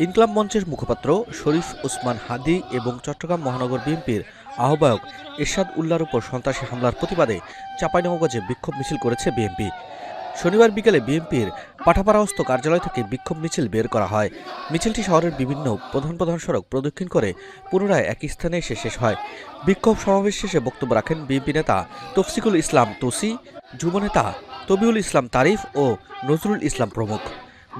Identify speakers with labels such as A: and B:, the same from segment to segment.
A: ইনকলাব মঞ্চের মুখপাত্র শরীফ ওসমান হাদি এবং চট্টগ্রাম মহানগর বিএনপির আহ্বায়ক এরশাদ উল্লার উপর সন্ত্রাসী হামলার প্রতিবাদে চাঁপাইনবাবগঞ্জে বিক্ষোভ মিছিল করেছে বিএনপি। শনিবার বিকেলে বিএনপির পাঠাপাড়াহস্ত কার্যালয় থেকে বিক্ষোভ মিছিল বের করা হয়। মিছিলটি শহরের বিভিন্ন প্রধান প্রধান সড়ক প্রদক্ষিণ করে পুনরায় একই স্থানে এসে শেষ হয়। বিক্ষোভ সমাবেশ শেষে বক্তব্য রাখেন বিএনপি নেতা তফসিকুল ইসলাম তোসি, যুব নেতা তবিউল ইসলাম তারিফ ও নজরুল ইসলাম প্রমুখ।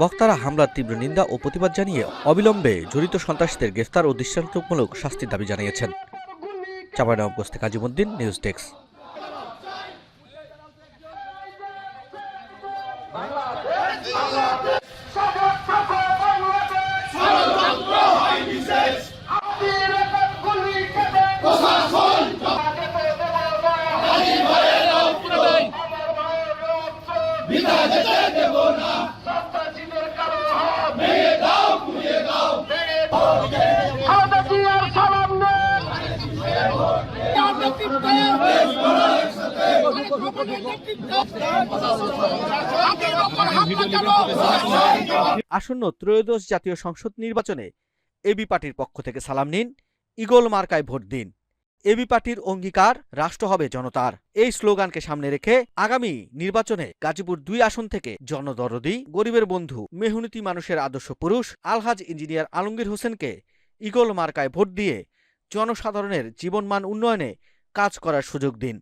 A: বক্তারা হামলার তীব্র নিন্দা ও প্রতিবাদ জানিয়ে অবিলম্বে জড়িত সন্ত্রাসীদের গ্রেফতার ও দৃষ্টান্তমূলক শাস্তির দাবি জানিয়েছেন। চাঁপাইনবাবগঞ্জ থেকে নিউজ ডেস্ক। আসন্ন ত্রয়োদশ জাতীয় সংসদ নির্বাচনে এবি পার্টির পক্ষ থেকে সালাম নিন। ইগল মার্কায় ভোট দিন। এবি পার্টির অঙ্গীকার রাষ্ট্র হবে জনতার। এই স্লোগানকে সামনে রেখে আগামী নির্বাচনে গাজীপুর দুই আসন থেকে জনদরদি, গরিবের বন্ধু, মেহনতি মানুষের আদর্শ পুরুষ, আলহাজ ইঞ্জিনিয়ার আলমগীর হোসেনকে ইগল মার্কায় ভোট দিয়ে জনসাধারণের জীবনমান উন্নয়নে কাজ করার সুযোগ দিন।